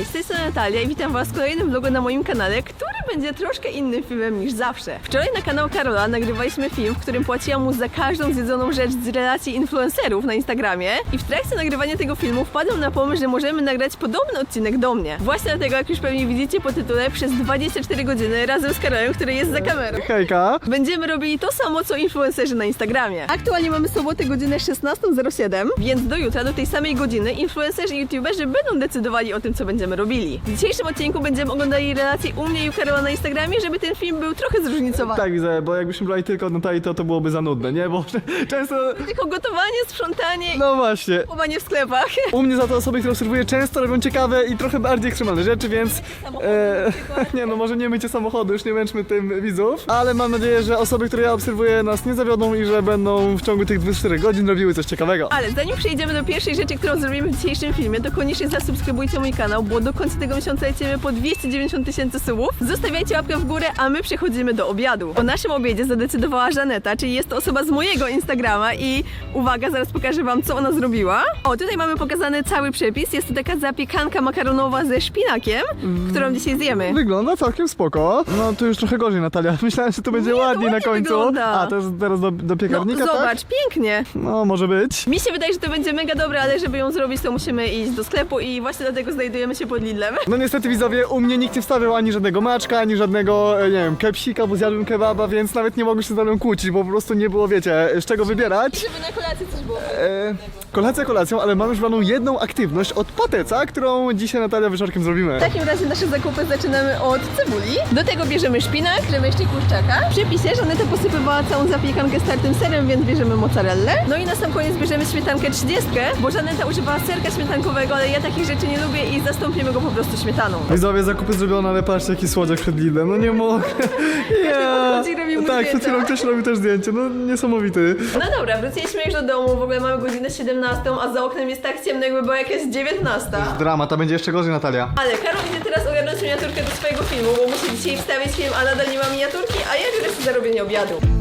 Cześć, z tej strony Natalia i witam Was w kolejnym vlogu na moim kanale, który będzie troszkę innym filmem niż zawsze. Wczoraj na kanał Karola nagrywaliśmy film, w którym płaciłam mu za każdą zjedzoną rzecz z relacji influencerów na Instagramie i w trakcie nagrywania tego filmu wpadłem na pomysł, że możemy nagrać podobny odcinek do mnie. Właśnie dlatego, jak już pewnie widzicie po tytule, przez 24 godziny razem z Karolem, który jest za kamerą. Hejka. Będziemy robili to samo, co influencerzy na Instagramie. Aktualnie mamy sobotę godzinę 16.07, więc do jutra, do tej samej godziny, influencerzy i youtuberzy będą decydowali o tym, co będziemy robili. W dzisiejszym odcinku będziemy oglądali relacje u mnie i u Karola na Instagramie, żeby ten film był trochę zróżnicowany. Tak widzę, bo jakbyśmy brali tylko od Natalii, to to byłoby za nudne, nie? Bo często... Tylko gotowanie, sprzątanie No właśnie. i kupowanie w sklepach. U mnie za to osoby, które obserwuję, często robią ciekawe i trochę bardziej ekstremalne rzeczy, więc... E, nie no, może nie mycie samochodu, już nie męczmy tym widzów, ale mam nadzieję, że osoby, które ja obserwuję nas nie zawiodą i że będą w ciągu tych 24 godzin robiły coś ciekawego. Ale zanim przejdziemy do pierwszej rzeczy, którą zrobimy w dzisiejszym filmie, to koniecznie zasubskrybujcie mój kanał, bo do końca tego miesiąca lecimy po 290 tysięcy subów. Zostawiajcie łapkę w górę, a my przechodzimy do obiadu. O naszym obiedzie zadecydowała Żaneta, czyli jest to osoba z mojego Instagrama i uwaga, zaraz pokażę wam, co ona zrobiła. O, tutaj mamy pokazany cały przepis. Jest to taka zapiekanka makaronowa ze szpinakiem, którą dzisiaj zjemy. Wygląda całkiem spoko. No tu już trochę gorzej, Natalia. Myślałem, że to będzie Nie, to ładniej na ładnie końcu. wygląda. A, to jest teraz do, do No, piekarnika, tak? zobacz, pięknie. No, może być. Mi się wydaje, że to będzie mega dobre, ale żeby ją zrobić, to musimy iść do sklepu i właśnie dlatego znajdujemy się pod Lidlem. No niestety widzowie, u mnie nikt nie wstawiał ani żadnego maczka, ani żadnego, e, nie wiem, kepsika, bo zjadłem kebaba, więc nawet nie mogłem się z nią kłócić, bo po prostu nie było, wiecie, z czego wybierać. Żeby na kolację coś było. E, kolacja kolacją, ale mam już wybraną jedną aktywność od pateca, którą dzisiaj Natalia wieczorkiem zrobimy. W takim razie nasze zakupy zaczynamy od cebuli. Do tego bierzemy szpinak, bierzemy jeszcze kurczaka. W przepisie Żaneta posypywała całą zapiekankę startym serem, więc bierzemy mozzarellę. No i na sam koniec bierzemy śmietankę 30, bo Żaneta używała serka śmietankowego, ale ja takich rzeczy nie lubię i zastąpimy go po prostu śmietaną. Widzowie, zakupy zrobione, ale patrzcie jaki słodziak przed Lidlem, no nie mogę. I robi mu Tak, przed chwilą ktoś robił też zdjęcie, no niesamowity. No dobra, wróciliśmy już do domu, w ogóle mamy godzinę 17, a za oknem jest tak ciemno, jakby była jakaś 19. Drama, ta będzie jeszcze gorzej Natalia. Ale Karol idzie teraz ogarnąć miniaturkę do swojego filmu, bo musi dzisiaj wstawić film, a nadal nie ma miniaturki, a ja biorę się za robienie obiadu.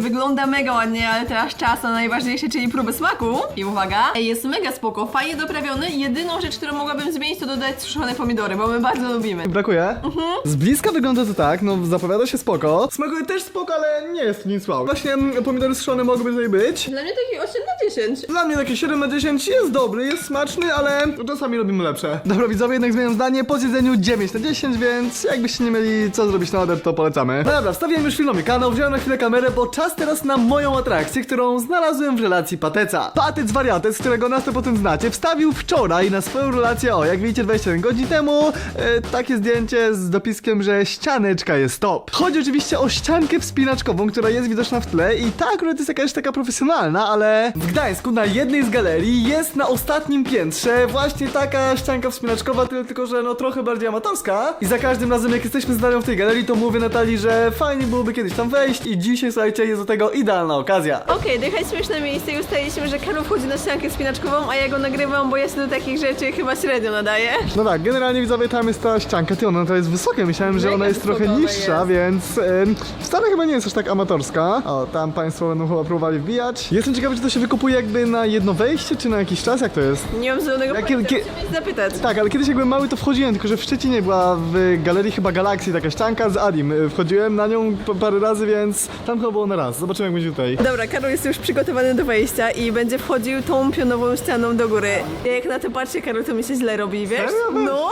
Wygląda mega ładnie, ale teraz czas na najważniejsze, czyli próbę smaku. I uwaga, jest mega spoko, fajnie doprawiony. Jedyną rzecz, którą mogłabym zmienić, to dodać suszone pomidory, bo my bardzo lubimy. Brakuje? Z bliska wygląda to tak, no zapowiada się spoko. Smakuje też spoko, ale nie jest nic wow. Właśnie mm, pomidory suszone mogłyby tutaj być. Dla mnie taki 8 na 10. Dla mnie takie 7 na 10 jest dobry, jest smaczny, ale czasami robimy lepsze. Dobra widzowie, jednak zmieniam zdanie, po zjedzeniu 9 na 10, więc jakbyście nie mieli co zrobić na obiad, to polecamy. No dobra, wstawiłem już filmowy kanał, wziąłem na chwilę kamerę, bo czas teraz na moją atrakcję, którą znalazłem w relacji Pateca. Patec wariatec, którego nas to potem znacie, wstawił wczoraj na swoją relację, o jak widzicie 21 godzin temu, e, takie zdjęcie z dopiskiem, że ścianeczka jest top. Chodzi oczywiście o ściankę wspinaczkową, która jest widoczna w tle i ta akurat jest jakaś taka profesjonalna, ale w Gdańsku na jednej z galerii jest na ostatnim piętrze właśnie taka ścianka wspinaczkowa, tyle tylko, że no trochę bardziej amatorska i za każdym razem jak jesteśmy z Darią w tej galerii, to mówię Natalii, że fajnie byłoby kiedyś tam wejść i dzisiaj, słuchajcie, jest do tego idealna okazja. Okej, dojechaliśmy już na miejsce i ustaliliśmy, że Karol wchodzi na ściankę spinaczkową, a ja go nagrywam, bo ja się do takich rzeczy chyba średnio nadaję. No tak, generalnie widzowie, tam jest ta ścianka, ty ona to jest wysoka, myślałem, że Mega ona jest trochę niższa, jest. więc em, wcale chyba nie jest aż tak amatorska. O, tam państwo będą chyba próbowali wbijać. Jestem ciekawy, czy to się wykupuje jakby na jedno wejście, czy na jakiś czas, jak to jest? Nie mam zielonego Jakie- pojęcia, kie- musimy ich zapytać. Tak, ale kiedyś jak byłem mały, to wchodziłem, tylko że w Szczecinie była w galerii chyba Galaxy taka ścianka z Adim. Wchodziłem na nią p- parę razy, więc tam chyba było na raz. Zobaczymy jak będzie tutaj. Dobra, Karol jest już przygotowany do wejścia i będzie wchodził tą pionową ścianą do góry. Ja jak na to patrzę, Karol, to mi się źle robi, wiesz? Serio? No.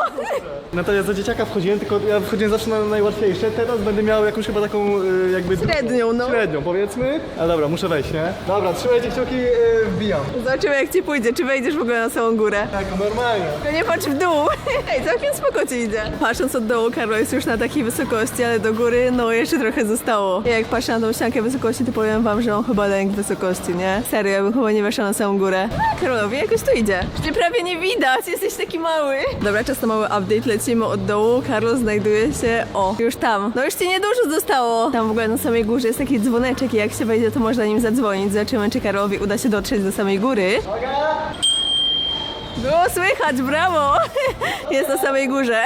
Natalia, za dzieciaka wchodziłem, tylko ja wchodziłem zawsze na najłatwiejsze. Teraz będę miał jakąś chyba taką y, jakby... Średnią, no. Średnią, powiedzmy. A dobra, muszę wejść, nie? Dobra, trzymajcie kciuki, y, wbijam. Zobaczymy jak ci pójdzie, czy wejdziesz w ogóle na samą górę. Tak, normalnie. Tylko nie patrz w dół. Ej, całkiem spoko ci idzie. Patrząc od dołu, Karol jest już na takiej wysokości, ale do góry, no jeszcze trochę zostało. Ja jak patrzę na tą ściankę wysokości, to powiem wam, że mam chyba lęk wysokości, nie? Serio, ja bym chyba nie weszła na samą górę. A, Karolowi jakoś tu idzie. Cię prawie nie widać, jesteś taki mały. Dobra, czas na mały update, lecimy od dołu. Karol znajduje się, o, już tam. No już ci niedużo zostało. Tam w ogóle na samej górze jest taki dzwoneczek i jak się wejdzie, to można nim zadzwonić. Zobaczymy, czy Karolowi uda się dotrzeć do samej góry. Było słychać, brawo! Jest na samej górze.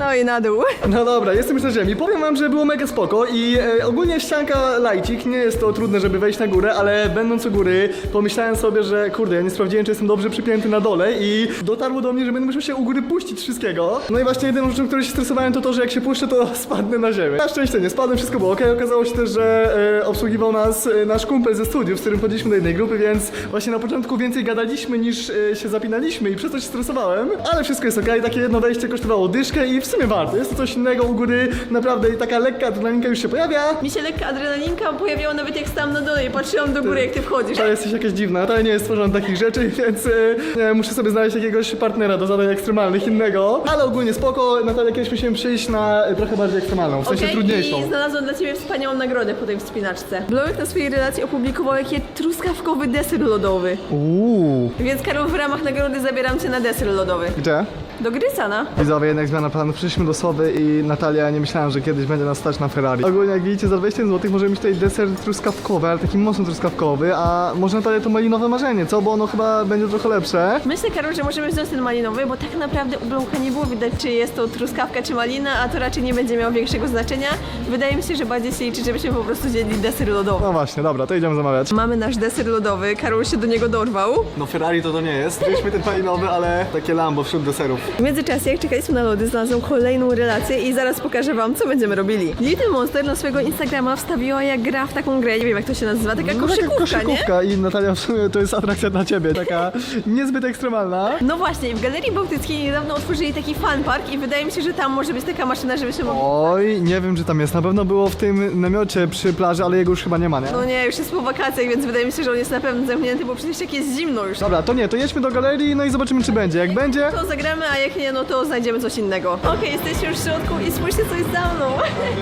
No i na dół. No dobra, jestem już na ziemi. Powiem wam, że było mega spoko i e, ogólnie ścianka lajcik, nie jest to trudne, żeby wejść na górę, ale będąc u góry, pomyślałem sobie, że kurde, ja nie sprawdziłem, czy jestem dobrze przypięty na dole i dotarło do mnie, że będę musiał się u góry puścić wszystkiego. No i właśnie jedyną rzeczą, której się stresowałem, to to, że jak się puszczę, to spadnę na ziemię. Na szczęście nie spadłem, wszystko było ok. Okazało się też, że e, obsługiwał nas e, nasz kumpel ze studiów, z którym chodziliśmy do jednej grupy, więc właśnie na początku więcej gadaliśmy niż e, się zapinaliśmy i przez to się stresowałem, ale wszystko jest ok. Takie jedno wejście kosztowało dyszkę i w sumie warto. Jest to coś innego u góry, naprawdę taka lekka adrenalinka już się pojawia. Mi się lekka adrenalinka pojawiała nawet jak stałam na dole i patrzyłam do góry, jak ty wchodzisz. To jesteś jakaś dziwna, to nie jest stworzona takich rzeczy, więc e, nie, muszę sobie znaleźć jakiegoś partnera do zadań ekstremalnych innego. Ale ogólnie spoko, Natalia kiedyś musimy przyjść na e, trochę bardziej ekstremalną, w sensie Okej, trudniejszą. I znalazłam dla ciebie wspaniałą nagrodę po tej wspinaczce. Blowek na swojej relacji opublikował jakie truskawkowy deser lodowy. Uuu. Więc Karol w ramach nagrody zabieram cię na deser lodowy. Gdzie? Do Grysana. Widzowie, jednak zmiana planów. Przyszliśmy do Sowy i Natalia nie myślałem, że kiedyś będzie nas stać na Ferrari. Ogólnie jak widzicie za 20 zł możemy mieć tutaj deser truskawkowy, ale taki mocno truskawkowy, a może Natalia to malinowe marzenie, co? Bo ono chyba będzie trochę lepsze. Myślę, Karol, że możemy wziąć ten malinowy, bo tak naprawdę u Blowka nie było widać, czy jest to truskawka, czy malina, a to raczej nie będzie miało większego znaczenia. Wydaje mi się, że bardziej się liczy, żebyśmy po prostu zjedli deser lodowy. No właśnie, dobra, to idziemy zamawiać. Mamy nasz deser lodowy, Karol się do niego dorwał. No Ferrari to to nie jest. Wzięliśmy ten malinowy, ale takie Lambo wśród deserów. W międzyczasie, jak czekaliśmy na lody, znalazłam kolejną relację i zaraz pokażę wam, co będziemy robili. Little Monster na swojego Instagrama wstawiła, jak gra w taką grę, nie wiem jak to się nazywa, taka No, taka koszykówka, nie? koszykówka i Natalia w sumie to jest atrakcja dla ciebie, taka niezbyt ekstremalna. No właśnie, w Galerii Bałtyckiej niedawno otworzyli taki fan park i wydaje mi się, że tam może być taka maszyna, żebyśmy mogli... Oj, nie wiem czy tam jest. Na pewno było w tym namiocie przy plaży, ale jego już chyba nie ma, nie? No nie, już jest po wakacjach, więc wydaje mi się, że on jest na pewno zamknięty, bo przecież jak jest zimno już. Dobra, to nie, to jedźmy do galerii, no i zobaczymy czy będzie. Jak będzie, To zagramy, a jak nie, no to znajdziemy coś innego. Okej, jesteśmy już w środku i spójrzcie, co jest za mną.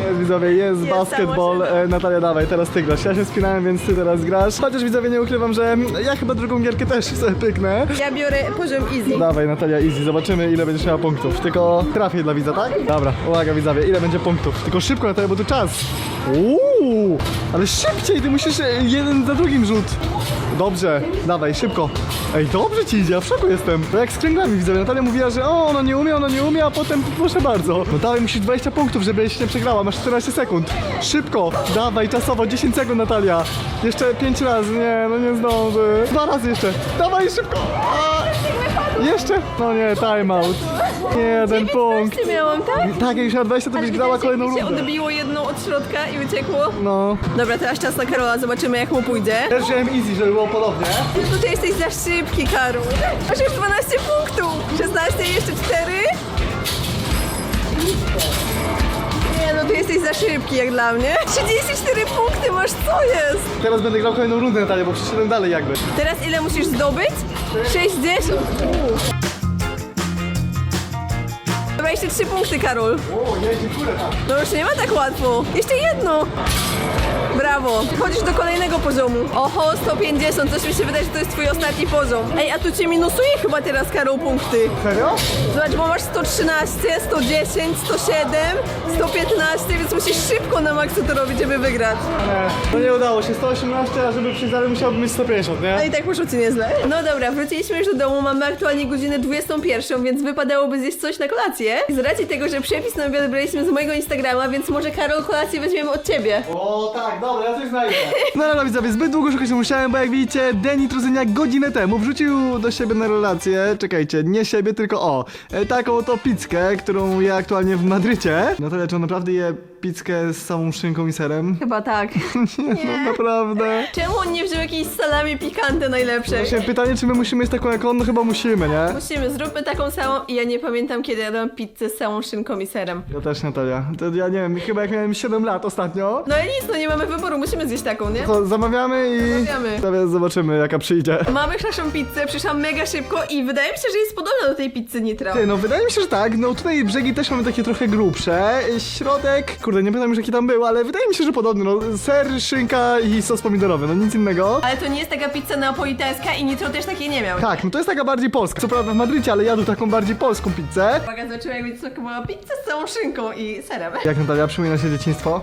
Jest, widzowie, jest, Jest basketball. E, Natalia, dawaj, teraz ty grasz. Ja się spinałem, więc ty teraz grasz. Chociaż widzowie, nie ukrywam, że ja chyba drugą gierkę też sobie pyknę. Ja biorę poziom easy. Dawaj, Natalia, easy. Zobaczymy, ile będziesz miała punktów. Tylko trafię dla widza, tak? Dobra, uwaga, widzowie, ile będzie punktów. Tylko szybko, Natalia, bo tu czas. Uuu, ale szybciej, ty musisz e, jeden za drugim rzut. Dobrze, dawaj, szybko. Ej, dobrze ci idzie, ja w szoku jestem. To jak z kręglami widzowie. Natalia mówiła, że o, ono nie umie, ono nie umie, a potem proszę bardzo. No dawaj, musisz 20 punktów, żebyś nie przegrała. Masz 14 sekund. Szybko, dawaj, czasowo, 10 sekund, Natalia. Jeszcze 5 razy, nie, no nie zdąży. Dwa razy jeszcze. Dawaj, szybko. A, jeszcze? No nie, timeout. Jeden punkt. Nie miałam, tak? Tak, jak już na 20, to byś grała kolejną się rundę. odbiło jedną od środka i uciekło. No. Dobra, teraz czas na Karola, zobaczymy jak mu pójdzie. Też wziąłem easy, żeby było podobnie. No ty jesteś za szybki, Karol. Masz już 12 punktów. 16, jeszcze 4. Ty jesteś za szybki jak dla mnie. 34 punkty masz, co jest? Teraz będę grał kolejną rundę, Natalia, bo przyszedłem dalej jakby. Teraz ile musisz zdobyć? 60? 23 punkty, Karol. O, jeździ. No już nie ma tak łatwo. Jeszcze jedno. Brawo. Chodzisz do kolejnego poziomu. Oho, 150. Coś mi się wydaje, że to jest twój ostatni poziom. Ej, a tu cię minusuje chyba teraz, Karol, punkty. Serio? Zobacz, bo masz 113, 110, 107, 115, więc musisz szybko na maksu to robić, żeby wygrać. Nie, no nie udało się. 118, a żeby przyjść dalej musiałbym mieć 150, nie? No i tak muszę ci nieźle. No dobra, wróciliśmy już do domu. Mamy aktualnie godzinę 21, więc wypadałoby zjeść coś na kolację. Z racji tego, że przepis na obiad braliśmy z mojego Instagrama, więc może Karol kolację weźmiemy od ciebie. O tak, dobra, ja coś znajdę. No ale widzowie, zbyt długo szukać nie musiałem, bo jak widzicie, Denny Truzyniak godzinę temu wrzucił do siebie na relację, czekajcie, nie siebie, tylko o, e, taką oto pizzkę, którą je aktualnie w Madrycie. Natalia, czy on naprawdę je pizzkę z samą szynką i serem? Chyba tak. Nie, no naprawdę. Czemu on nie wziął jakiejś salami pikante najlepszej? Właśnie pytanie, czy my musimy mieć taką jak on? No chyba musimy, nie? Musimy, zróbmy taką samą i ja nie pamiętam kiedy jadłam pizzę z całą szynką i serem. Ja też, Natalia. To ja nie wiem, chyba jak miałem 7 lat ostatnio. No i nic, no nie mamy wyboru, musimy zjeść taką, nie? To zamawiamy i... Zamawiamy. Teraz zobaczymy, jaka przyjdzie. Mamy naszą pizzę, przyszła mega szybko i wydaje mi się, że jest podobna do tej pizzy Nitro. Ty, no wydaje mi się, że tak. No tutaj brzegi też mamy takie trochę grubsze. Środek kurde, nie pamiętam już jaki tam był, ale wydaje mi się, że podobny, no, ser, szynka i sos pomidorowy, no nic innego. Ale to nie jest taka pizza neapolitańska i Nitro też takiej nie miał. Tak, no to jest taka bardziej polska. Co prawda w Madrycie, ale jadł taką bardziej polską pizzę. Uwaga, zobaczymy jak smakowała pizza z całą szynką i serem. Jak Natalia, przypomina się dzieciństwo?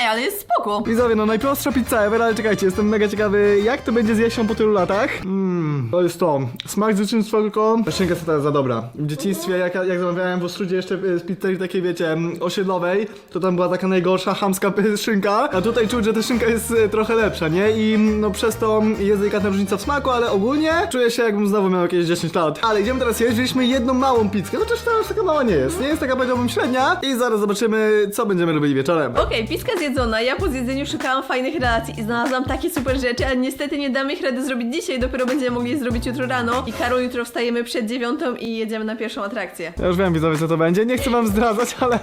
Ej, ale jest spoko. Widzowie, no najprostsza pizza ever, ale czekajcie, jestem mega ciekawy, jak to będzie z jesią po tylu latach. Mmm, to jest to. Smak z dzieciństwa tylko. Szynka jest teraz za dobra. W dzieciństwie, jak, jak zamawiałem w Ostrudzie jeszcze y, z pizzerii takiej, wiecie, mm, osiedlowej, to tam była taka najgorsza, chamska y, szynka, a tutaj czuć, że ta szynka jest y, trochę lepsza, nie? I mm, no przez to jest delikatna różnica w smaku, ale ogólnie czuję się jakbym znowu miał jakieś 10 lat. Ale idziemy teraz jeść, wzięliśmy jedną małą pizzkę, chociaż to aż taka mała nie jest. Nie jest taka, powiedziałbym, średnia i zaraz zobaczymy, co będziemy robili wieczorem. Okej, pizzka zjedzona. Ja po zjedzeniu szukałam fajnych relacji i znalazłam takie super rzeczy, ale niestety nie damy ich rady zrobić dzisiaj, dopiero będziemy mogli je zrobić jutro rano. I Karol, jutro wstajemy przed dziewiątą i jedziemy na pierwszą atrakcję. Ja już wiem, widzowie, co to będzie. Nie chcę wam zdradzać, ale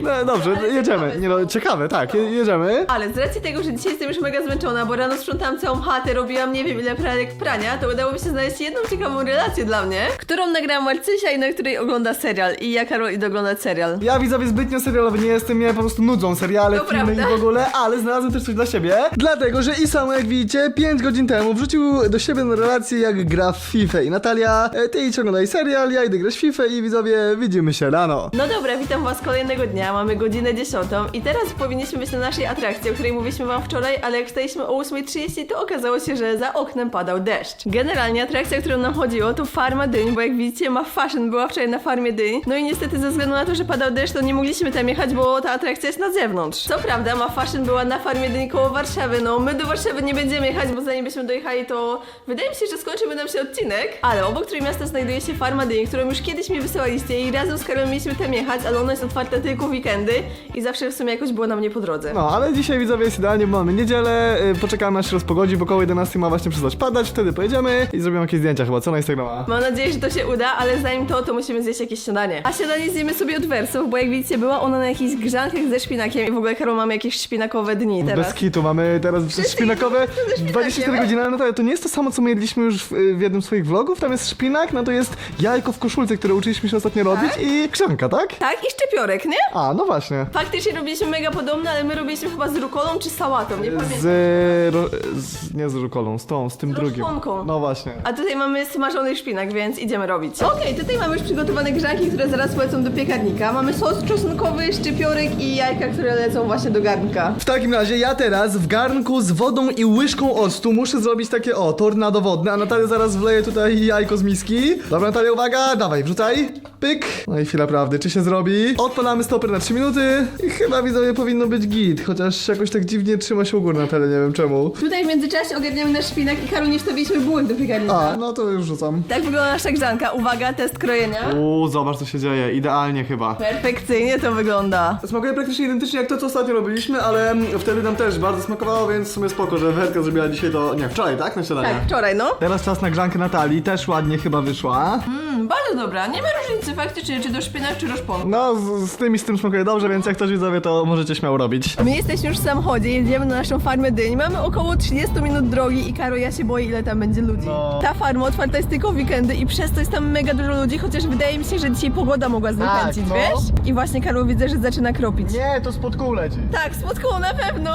no, dobrze, Ale jedziemy. Nie no, ciekawe, tak, je, jedziemy. Ale z racji tego, że dzisiaj jestem już mega zmęczona, bo rano sprzątałam całą chatę, robiłam nie wiem ile pralek prania, to udało mi się znaleźć jedną ciekawą relację dla mnie, którą nagrałam Marcysia i na której ogląda serial. I ja, Karol, idę oglądać serial. Ja widzowie zbytnio serialowy nie jestem, mnie po prostu nudzą seriale, To filmy prawda. i w ogóle, ale znalazłem też coś dla siebie. Dlatego, że i samo jak widzicie, 5 godzin temu wrzucił do siebie na relację jak gra w FIFA. I Natalia, e, ty idź oglądaj serial, ja idę grać w FIFA i widzowie, widzimy się rano. No dobra, witam was kolejnego dnia, mamy godzinę 10 i teraz powinniśmy być na naszej atrakcji, o której mówiliśmy wam wczoraj, ale jak wstaliśmy o 8.30, to okazało się, że za oknem padał deszcz. Generalnie atrakcja, o którą nam chodziło, to farma dyń, bo jak widzicie ma fashion, była wczoraj na farmie dyń. No i niestety ze względu na to, że padał deszcz, to nie mogliśmy tam jechać, bo ta atrakcja jest na zewnątrz. Co prawda, ma fashion była na farmie dyń koło Warszawy, no my do Warszawy nie będziemy jechać, bo zanim byśmy dojechali, to wydaje mi się, że skończyłby nam się odcinek, ale obok której miasta znajduje się farma dyń, którą już kiedyś mi wysyłaliście i razem z Karolem mieliśmy tam jechać, ale ona jest otwarta tylko weekendy i zawsze w sumie jakoś było nam nie po drodze. No, ale dzisiaj widzowie jest idealnie, bo mamy niedzielę, y, poczekamy aż się rozpogodzi, bo około 11 ma właśnie przestać padać, wtedy pojedziemy i zrobimy jakieś zdjęcia chyba, co na Instagrama? Mam nadzieję, że to się uda, ale zanim to, to musimy zjeść jakieś śniadanie. A śniadanie zjemy sobie od wersów, bo jak widzicie, była ona na jakichś grzankach ze szpinakiem i w ogóle Karol mamy jakieś szpinakowe dni teraz. Bez kitu, mamy teraz szpinakowe ze szpinakiem. 24 godziny, ale no to, to nie jest to samo, co my jedliśmy już w, w jednym z swoich vlogów, tam jest szpinak, no to jest jajko w koszulce, które uczyliśmy się ostatnio robić i krzanka, tak? Tak, i szczypiorek, nie? A, no właśnie. Faktycznie robiliśmy mega podobne, ale my robiliśmy chyba z rukolą czy sałatą, nie pamiętam. Z, ro, z... nie z rukolą, z tą, z tym Z drugim. roszponką. No właśnie. A tutaj mamy smażony szpinak, więc idziemy robić. Okej, tutaj mamy już przygotowane grzanki, które zaraz polecą do piekarnika. Mamy sos czosnkowy, szczypiorek i jajka, które lecą właśnie do garnka. W takim razie ja teraz w garnku z wodą i łyżką octu muszę zrobić takie, o, tornado wodne, a Natalia zaraz wleje tutaj jajko z miski. Dobra, Natalia, uwaga, dawaj, wrzucaj. Pyk. No i chwila prawdy, czy się zrobi? Odpalamy stoper na 3 minuty i chyba widzowie powinno być git, chociaż jakoś tak dziwnie trzyma się u góry Natalia, nie wiem czemu. Tutaj w międzyczasie ogarniamy nasz szpinak i Karol nie wstawiliśmy bułek do piekarnika. A, no to już rzucam. Tak wygląda nasza grzanka. Uwaga, test krojenia. Uuu, zobacz co się dzieje, idealnie chyba. Perfekcyjnie to wygląda. Smakuje praktycznie identycznie jak to, co ostatnio robiliśmy, ale wtedy nam też bardzo smakowało, więc w sumie spoko, że Werka zrobiła dzisiaj to, nie, wczoraj, tak? Na śniadanie. Tak, wczoraj, no. Teraz czas na grzankę Natalii, też ładnie chyba wyszła. Mm, bardzo dobra. Nie ma różnicy faktycznie, czy do szpinak, czy do szponku. No, z, z tym i z tym smakuje dobrze, więc jak ktoś widzowie, to możecie śmiało robić. My jesteśmy już w samochodzie, jedziemy na naszą farmę dyń. Mamy około 30 minut drogi i Karo, ja się boję, ile tam będzie ludzi. No. Ta farma otwarta jest tylko w weekendy i przez to jest tam mega dużo ludzi, chociaż wydaje mi się, że dzisiaj pogoda mogła zniechęcić, no. wiesz? I właśnie Karo widzę, że zaczyna kropić. Nie, to spod kół leci. Tak, spotkało na pewno.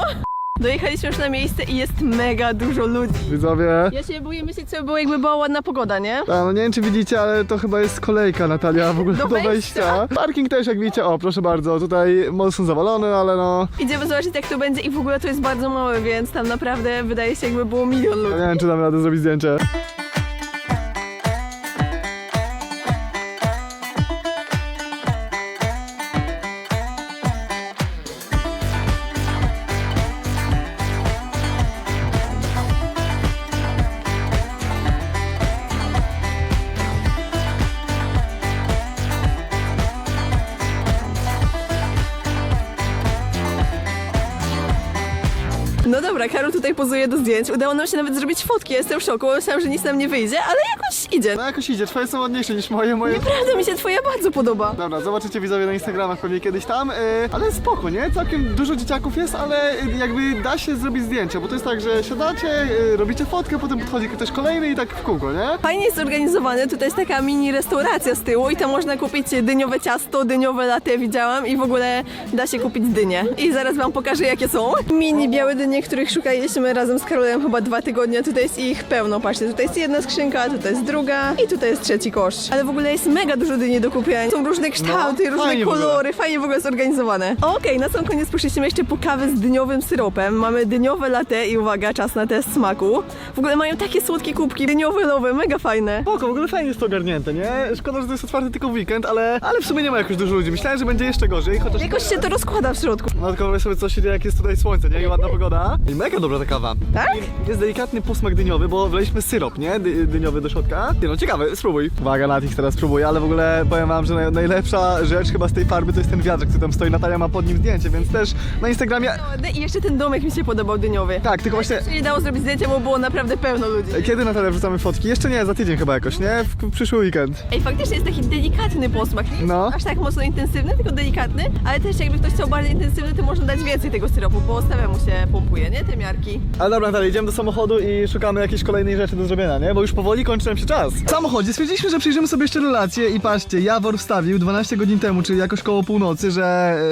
Dojechaliśmy już na miejsce i jest mega dużo ludzi. Widzowie. Ja się boję myśleć, co by było, jakby była ładna pogoda, nie? A, no nie wiem czy widzicie, ale to chyba jest kolejka Natalia w ogóle Do do, wejścia? wejścia. Parking też jak widzicie, o proszę bardzo, tutaj mocno zawalony, ale no... Idziemy zobaczyć, jak to będzie i w ogóle to jest bardzo małe, więc tam naprawdę wydaje się, jakby było milion ludzi. Nie wiem czy dam radę zrobić zdjęcie. Dobra, Karol tutaj pozuje do zdjęć. Udało nam się nawet zrobić fotki. Jestem w szoku. Myślałam, że nic nam nie wyjdzie, ale jakoś idzie. No jakoś idzie, twoje są ładniejsze niż moje, moje... Naprawdę mi się twoja bardzo podoba. Dobra, zobaczycie widzowie na Instagramach pewnie kiedyś tam, yy, ale spoko, nie? Całkiem dużo dzieciaków jest, ale yy, jakby da się zrobić zdjęcia, bo to jest tak, że siadacie, yy, robicie fotkę, potem podchodzi ktoś kolejny i tak w kółko, nie? Fajnie jest zorganizowany. Tutaj jest taka mini restauracja z tyłu i tam można kupić dyniowe ciasto, dyniowe latte widziałam i w ogóle da się kupić dynie. I zaraz wam pokażę jakie są. Mini białe dynie, których szukaliśmy razem z Karolem chyba dwa tygodnie. Tutaj jest ich pełno. Patrzcie, tutaj jest jedna skrzynka, tutaj jest druga i tutaj jest trzeci kosz. Ale w ogóle jest mega dużo dyni do kupienia. Są różne kształty, różne fajnie w ogóle. kolory, fajnie w ogóle zorganizowane. Okej, na sam koniec poszliśmy jeszcze po kawę z dyniowym syropem. Mamy dyniowe latte i uwaga, czas na test smaku. W ogóle mają takie słodkie kubki, dyniowe nowe, mega fajne. Spoko, w ogóle fajnie jest to ogarnięte, nie? Szkoda, że to jest otwarte tylko w weekend, ale, ale w sumie nie ma jakoś dużo ludzi. Myślałem, że będzie jeszcze gorzej, chociaż... Jakoś się to rozkłada w środku. No tylko wyobraź sobie co się dzieje jak jest tutaj słońce, nie? I ładna pogoda. I mega dobra ta kawa. Tak? Jest delikatny posmak dyniowy, bo wleiliśmy syrop, nie? Dy, dyniowy do środka. Nie no, ciekawe, spróbuj. Uwaga, Natix teraz spróbuję, ale w ogóle powiem wam, że naj, najlepsza rzecz chyba z tej farby to jest ten wiatrak, który tam stoi. Natalia ma pod nim zdjęcie, więc też na Instagramie... I jeszcze ten domek mi się podobał dyniowy. Tak, tylko właśnie... Się nie dało zrobić zdjęcia, bo było naprawdę pełno ludzi. Kiedy Natalia wrzucamy fotki? Jeszcze nie, za tydzień chyba jakoś, nie? W, przyszły weekend. Ej, faktycznie jest taki delikatny posmak. Nie No. aż tak mocno intensywny, tylko delikatny. Ale też jakby ktoś chciał bardziej intensywny, to można dać więcej tego syropu, bo samemu się pompuje, nie? Te miarki. Ale dobra, Natalia, idziemy do samochodu i szukamy jakiejś kolejnej rzeczy do zrobienia, nie? Bo już powoli kończy nam się czas. W samochodzie stwierdziliśmy, że przyjrzymy sobie jeszcze relacje i patrzcie, Jawor wstawił 12 godzin temu, czyli jakoś koło północy, że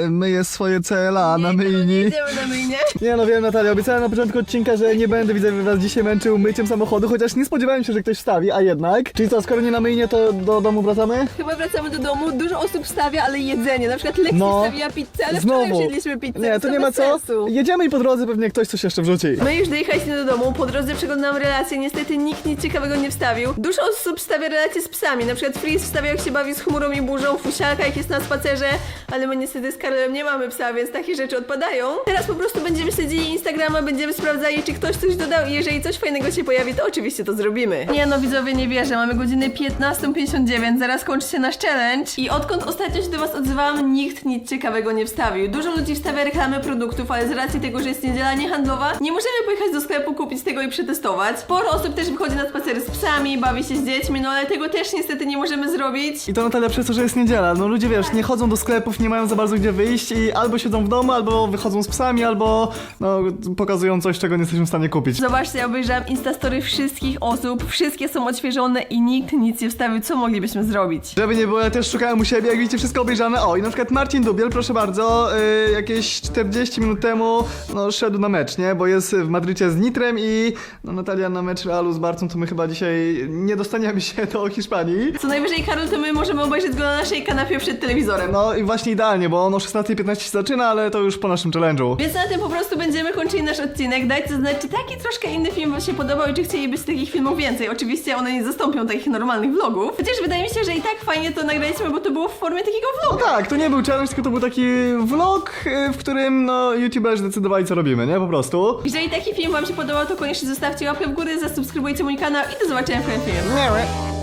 e, myje swoje CLA na myjni. idziemy na myjnie. Nie no wiem Natalia, obiecałem na początku odcinka, że nie będę widzę was dzisiaj męczył myciem samochodu, chociaż nie spodziewałem się, że ktoś wstawi, a jednak. Czyli co, skoro nie na myjnie, to do domu wracamy? Chyba wracamy do domu, dużo osób stawia, ale jedzenie. Na przykład Lexi No. stawiła pizzę, ale wczoraj już jedliśmy pizzę. Nie, to nie ma bez co. Sensu. Jedziemy i po drodze pewnie ktoś coś jeszcze wrzuci. My już dojechaliśmy do domu, po drodze przeglądam relacje, niestety nikt nic ciekawego nie wstawił. Dużo osób stawia relacje z psami, na przykład Freeze wstawia jak się bawi z chmurą i burzą, Fusialka jak jest na spacerze, ale my niestety z Karolem nie mamy psa, więc takie rzeczy odpadają. Teraz po prostu będziemy śledzili Instagrama, będziemy sprawdzali, czy ktoś coś dodał i jeżeli coś fajnego się pojawi, to oczywiście to zrobimy. Nie no, widzowie, nie wierzę, mamy godzinę 15.59, zaraz kończy się nasz challenge i odkąd ostatnio się do was odzywałam, nikt nic ciekawego nie wstawił. Dużo ludzi wstawia reklamy produktów, ale z racji tego, że jest niedziela niehandlowa, nie możemy pojechać do sklepu, kupić tego i przetestować. Sporo osób też wychodzi na spacery z psami, bawi się z dziećmi, no ale tego też niestety nie możemy zrobić. I to Natalia przez to, że jest niedziela. No ludzie wiesz, nie chodzą do sklepów, nie mają za bardzo gdzie wyjść i albo siedzą w domu, albo wychodzą z psami, albo no pokazują coś, czego nie jesteśmy w stanie kupić. Zobaczcie, ja obejrzałam instastory wszystkich osób, wszystkie są odświeżone i nikt nic nie wstawił, co moglibyśmy zrobić. Żeby nie było, ja też szukałem u siebie, jak widzicie, wszystko obejrzane. O, i na przykład Marcin Dubiel, proszę bardzo, yy, jakieś 40 minut temu, no, szedł na mecz, nie? Bo jest w Madrycie z Nitrem i no, Natalia na mecz Realu z Barcą, to my chyba dzisiaj nie dostaniemy się do Hiszpanii. Co najwyżej, Karol, to my możemy obejrzeć go na naszej kanapie przed telewizorem. No i właśnie idealnie, bo on o 16.15 się zaczyna, ale to już po naszym challenge'u. Więc na tym po prostu będziemy kończyli nasz odcinek. Dajcie znać, czy taki troszkę inny film wam się podobał i czy chcielibyście takich filmów więcej. Oczywiście one nie zastąpią takich normalnych vlogów. Chociaż wydaje mi się, że i tak fajnie to nagraliśmy, bo to było w formie takiego No vloga. tak, to nie był challenge, tylko to był taki vlog, yy, w którym no youtuberzy decydowali co robimy, nie? Po prostu. Jeżeli taki film wam się podobał, to koniecznie zostawcie łapkę w górę, zasubskrybujcie mój kanał i do zobaczenia w kolejnym filmie.